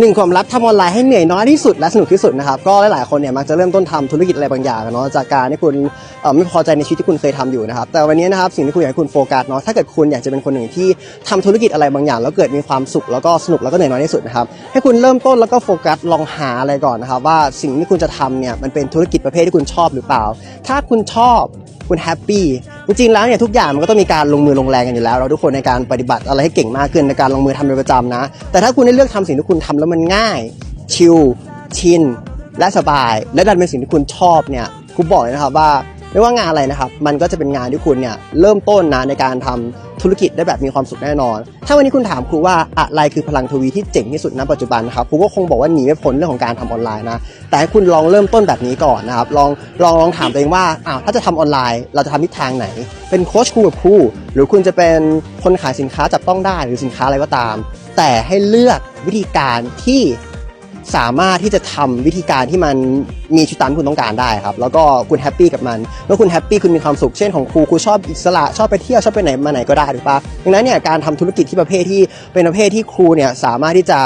หนึ่งความลับทำออนไลน์ให้เหนื่อยน้อยที่สุดและสนุกที่สุดนะครับก็หลายๆคนเนี่ยมักจะเริ่มต้นทำธุรกิจอะไรบางอย่างเนาะจากการที่คุณไม่พอใจในชีวิตที่คุณเคยทำอยู่นะครับแต่วันนี้นะครับสิ่งที่คุณอยากให้คุณโฟกัสเนาะถ้าเกิดคุณอยากจะเป็นคนหนึ่งที่ทำธุรกิจอะไรบางอย่าง แล้วเกิดมีความสุขแล้วก็สนุกแล้วก็เหนื่อยน้อยที่สุดนะครับให้คุณเริ่มต้นแล้วก็โฟกัสลองหาอะไรก่อนนะครับว่าสิ่งที่คุณจะทำเนี่ยมันเป็นธุรกิจประเภทที่คุณชอบหรือเปล่า ถ้าคุณชอบคุณแฮปปี้ จริงๆแล้วเนี่ยทุกอย่างมันก็ต้องมีการลงมือลงแรงกันอยู่แล้ว เราทุกคนในการปฏิบัติอะไรให้เก่งมากขึ้นในการลงมือทำเป็นประจำนะ แต่ถ้าคุณได้เลือกทำสิ่งที่คุณทำแล้วมันง่าย ชิลชิน และสบาย และดันเป็นสิ่งที่คุณชอบเนี่ยคุณบอกเลยนะครับว่าไม่ว่างานอะไรนะครับ มันก็จะเป็นงานที่คุณเนี่ยเริ่มต้นนะในการทำ ธุรกิจได้แบบมีความสุขแน่นอน ถ้าวันนี้คุณถามครูว่าอะไรคือพลังทวีที่เจ๋งที่สุดณปัจจุบันนะครับครูก็คงบอกว่าหนีไม่พ้นเรื่องของการทำออนไลน์นะ แต่ให้คุณลองเริ่มต้นแบบนี้ก่อนนะครับ ลองลองลองถามตัวเองว่าอ้าวถ้าจะทำออนไลน์ เราจะทำทิศทางไหน เป็นโค้ชครูกับครูหรือคุณจะเป็นคนขายสินค้าจับต้องได้หรือสินค้าอะไรก็ตาม แต่ให้เลือกวิธีการที่ สามารถที่จะทำวิธีการที่มันมีชุดตามที่คุณต้องการได้ครับ แล้วก็คุณแฮปปี้กับมัน เมื่อคุณแฮปปี้คุณมีความสุข เช่นของครูครูชอบอิสระชอบไปเที่ยวชอบไปไหนมาไหนก็ได้ถูกปะดังนั้นเนี่ยการทำธุรกิจที่ประเภทที่เป็นประเภทที่ครูเนี่ยสามารถที่จะ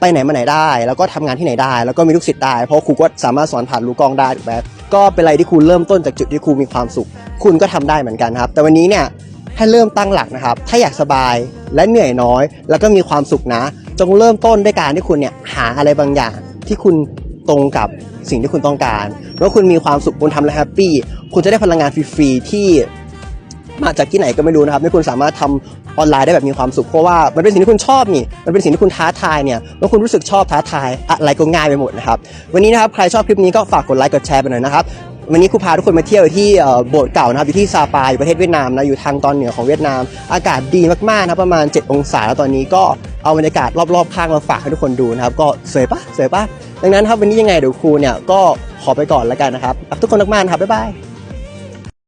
ไปไหนมาไหนได้ แล้วก็ทำงานที่ไหนได้ แล้วก็มีลูกศิษย์ได้ เพราะครูก็สามารถสอนผ่านรูกองได้ถูกไหมก็เป็นอะไรที่ครูเริ่มต้นจากจุดที่ครูมีความสุข คุณก็ทำได้เหมือนกันครับ แต่วันนี้เนี่ยให้เริ่มตั้งหลักนะครับ ถ้าอยากสบายและเหนื่อยน้อย แล้วก็มีความสุขนะ จงเริ่มต้นด้วยการที่คุณเนี่ยหาอะไรบางอย่างที่คุณตรงกับสิ่งที่คุณต้องการเมื่อคุณมีความสุขคุณทำแล้วแฮปปี้คุณจะได้พลังงานฟรีๆที่มาจากที่ไหนก็ไม่รู้นะครับให้คุณสามารถทำออนไลน์ได้แบบมีความสุขเพราะว่ามันเป็นสิ่งที่คุณชอบนี่ มันเป็นสิ่งที่คุณท้าทายเนี่ยเมื่อคุณรู้สึกชอบท้าทายอะไรก็ง่ายไปหมดนะครับ วันนี้นะครับใครชอบคลิปนี้ก็ฝากกดไลค์กดแชร์ไปหน่อยนะครับ วันนี้ครูพาทุกคนมาเที่ยวที่โบสถ์เก่านะครับอยู่ที่ซาปาอยู่ประเทศเวียดนามนะอยู่ทางตอนเหนือของเวียดนาม อากาศดีมากๆนะประมาณ 7 องศาแล้วตอนนี้ก็เอาบรรยากาศรอบๆข้างมาฝากให้ทุกคนดูนะครับก็สวยปะสวยปะดังนั้นครับวันนี้ยังไงเดี๋ยวครูเนี่ยก็ขอไปก่อนแล้วกันนะครับรักทุกคนมากๆนะครับบ๊ายบาย